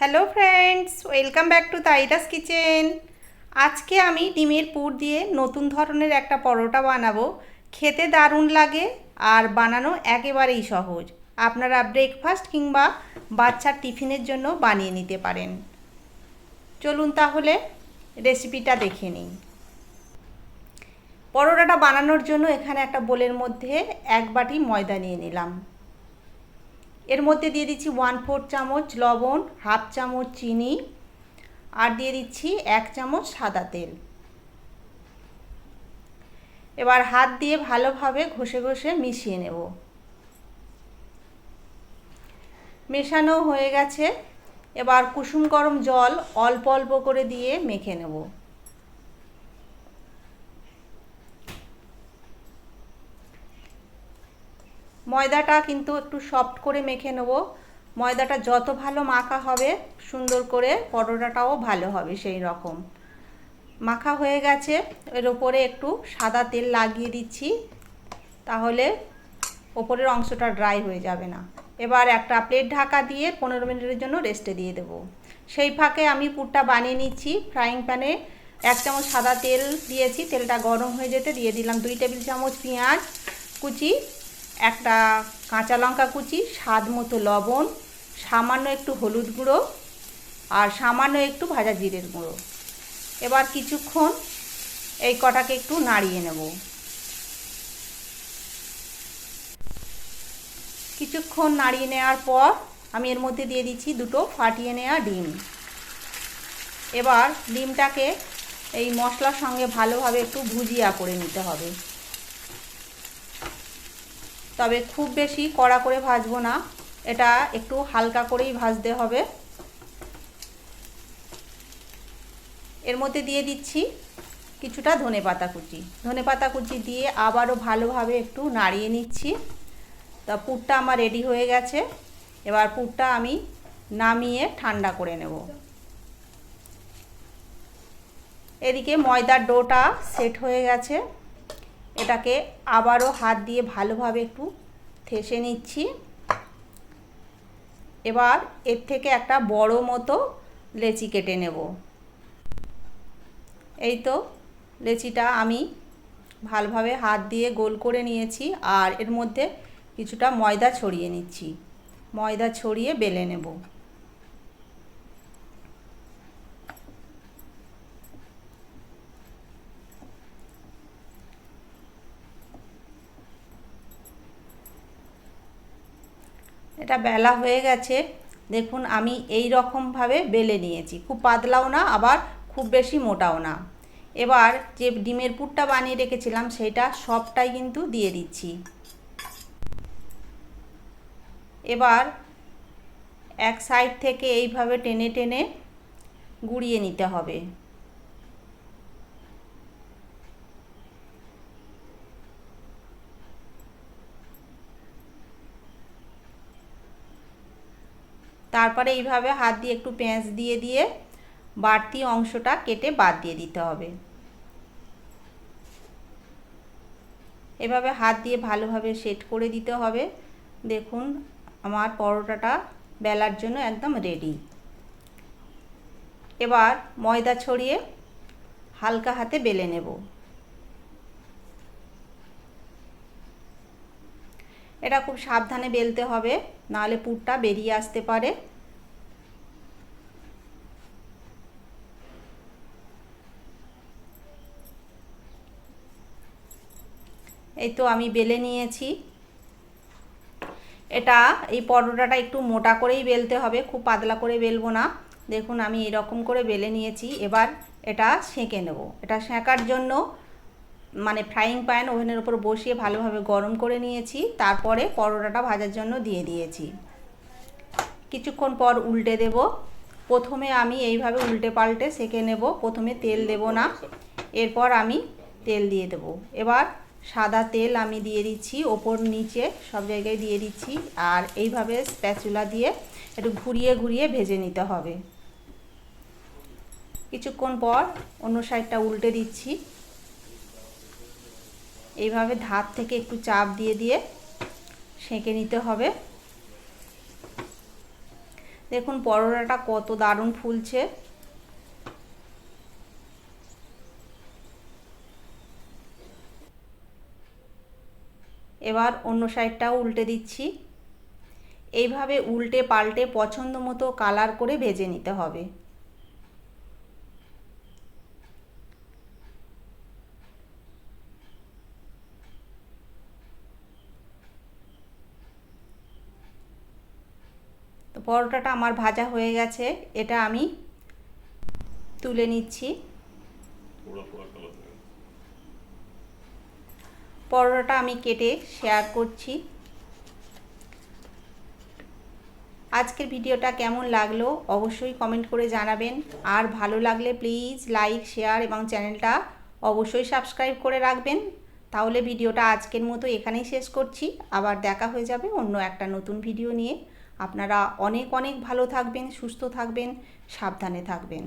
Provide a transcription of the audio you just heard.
Hello friends welcome back to Tairas kitchen আজকে আমি ডিমের পুর দিয়ে নতুন ধরনের একটা পরোটা বানাবো। খেতে দারুণ লাগে আর বানানো একেবারেই সহজ। আপনারা ব্রেকফাস্ট কিংবা বাচ্চার টিফিনের জন্য বানিয়ে নিতে পারেন। চলুন তাহলে রেসিপিটা দেখে নিই। পরোটাটা বানানোর জন্য এখানে একটা বোলের মধ্যে এক বাটি ময়দা নিয়ে নিলাম। এর মধ্যে দিয়ে দিচ্ছি ওয়ান ফোর চামচ লবণ হাফ চামচ চিনি, আর দিয়ে দিচ্ছি এক চামচ সাদা তেল। এবার হাত দিয়ে ভালোভাবে ঘষে ঘষে মিশিয়ে নেব। মেশানো হয়ে গেছে। এবার কুসুম গরম জল অল্প অল্প করে দিয়ে মেখে নেব। ময়দাটা কিন্তু একটু সফট করে মেখে নেব। ময়দাটা যত ভালো মাখা হবে, সুন্দর করে পরোটাটাও ভালো হবে সেই রকম। মাখা হয়ে গেছে, এর ওপরে একটু সাদা তেল লাগিয়ে দিচ্ছি, তাহলে ওপরের অংশটা ড্রাই হয়ে যাবে না। এবার একটা প্লেট ঢাকা দিয়ে পনেরো মিনিটের জন্য রেস্টে দিয়ে দেবো। সেই ফাঁকে আমি পুরটা বানিয়ে নিচ্ছি ফ্রাইং প্যানে এক চামচ সাদা তেল দিয়েছি, তেলটা গরম হয়ে যেতে দিয়ে দিলাম দুই টেবিল চামচ পেঁয়াজ কুচি একটা কাঁচা লঙ্কা কুচি, স্বাদ মতো লবণ, সামান্য একটু হলুদ গুঁড়ো আর সামান্য একটু ভাজা জিরের গুঁড়ো। এবার কিছুক্ষণ এই কটাকে একটু নাড়িয়ে নেব। কিছুক্ষণ নাড়িয়ে নেওয়ার পর আমি এর মধ্যে দিয়ে দিচ্ছি দুটো ফাটিয়ে নেওয়া ডিম। এবার ডিমটাকে এই মশলার সঙ্গে ভালোভাবে একটু ভুজিয়া করে নিতে হবে। তবে খুব বেশি কড়া করে ভাজবো না। এটা একটু হালকা করেই ভাজতে হবে। এর মধ্যে দিয়ে দিচ্ছি কিছুটা ধনে পাতা কুচি। ধনে পাতা কুচি দিয়ে আবারও ভালোভাবে একটু নাড়িয়ে নিচ্ছি। তা পুরটা আমার রেডি হয়ে গেছে। এবার পুরটা আমি নামিয়ে ঠান্ডা করে নেব। এদিকে ময়দার ডোটা সেট হয়ে গেছে। এটাকে আবারও হাত দিয়ে ভালোভাবে একটু থেসে নিচ্ছি। এবার এর থেকে একটা বড় মতো লেচি কেটে নেব। এই তো লেচিটা আমি ভালোভাবে হাত দিয়ে গোল করে নিয়েছি আর এর মধ্যে কিছুটা ময়দা ছড়িয়ে নিচ্ছি। ময়দা ছড়িয়ে বেলে নেব। এটা বেলা হয়ে গেছে, দেখুন আমি এই রকমভাবে বেলে নিয়েছি। খুব পাতলাও না, আবার খুব বেশি মোটাও না। এবার যে ডিমের পুরটা বানিয়ে রেখেছিলাম, সেটা সবটাই কিন্তু দিয়ে দিচ্ছি। এবার এক সাইড থেকে এইভাবে টেনে টেনে গুড়িয়ে নিতে হবে। তারপরে এইভাবে হাত দিয়ে একটু পেঁয়াজ দিয়ে দিয়ে বাড়তি অংশটা কেটে বাদ দিয়ে দিতে হবে। এভাবে হাত দিয়ে ভালোভাবে সেট করে দিতে হবে। দেখুন, আমার পরোটাটা বেলার জন্য একদম রেডি এবার ময়দা ছড়িয়ে হালকা হাতে বেলে নেব। এটা খুব সাবধানে বেলতে হবে, নাহলে পুরটা বেরিয়ে আসতে পারে। এই তো আমি বেলে নিয়েছি। এটা, এই পরোটাটা একটু মোটা করেই বেলতে হবে, খুব পাতলা করে বেলবো না। দেখুন, আমি এরকম করে বেলে নিয়েছি, এবার এটা সেঁকে নেব। এটা সেঁকার জন্য মানে ফ্রাইং প্যান ওভেনের উপর বসিয়ে ভালোভাবে গরম করে নিয়েছি। তারপরে পরোটাটা ভাজার জন্য দিয়ে দিয়েছি। কিছুক্ষণ পর উল্টে দেব। প্রথমে আমি এইভাবে উল্টে পাল্টে সেঁকে নেব। প্রথমে তেল দেব না। এরপর আমি তেল দিয়ে দেব। এবার সাদা তেল আমি দিয়ে দিচ্ছি। ওপর নিচে সব জায়গায় দিয়ে দিচ্ছি। আর এইভাবে স্প্যাচুলা দিয়ে একটু ঘুরিয়ে ঘুরিয়ে ভেজে নিতে হবে। কিছুক্ষণ পর অন্য সাইডটা উল্টে দিচ্ছি। এইভাবে ধার থেকে একটু চাপ দিয়ে দিয়ে সেঁকে নিতে হবে। দেখুন পরোটাটা কত দারুণ ফুলছে। এবার অন্য সাইডটাও উল্টে দিচ্ছি। এইভাবে উল্টে পাল্টে পছন্দ মতো কালার করে ভেজে নিতে হবে তো পরোটাটা আমার ভাজা হয়ে গেছে এটা আমি তুলে নিচ্ছি। পরোটাটা আমি কেটে শেয়ার করছি। আজকের ভিডিওটা কেমন লাগল অবশ্যই কমেন্ট করে জানাবেন। আর ভালো লাগলে প্লিজ লাইক শেয়ার এবং চ্যানেলটা অবশ্যই সাবস্ক্রাইব করে রাখবেন। তাহলে ভিডিওটা আজকের মতো এখানেই শেষ করছি। আবার দেখা হয়ে যাবে অন্য একটা নতুন ভিডিও নিয়ে। আপনারা অনেক অনেক ভালো থাকবেন সুস্থ থাকবেন সাবধানে থাকবেন।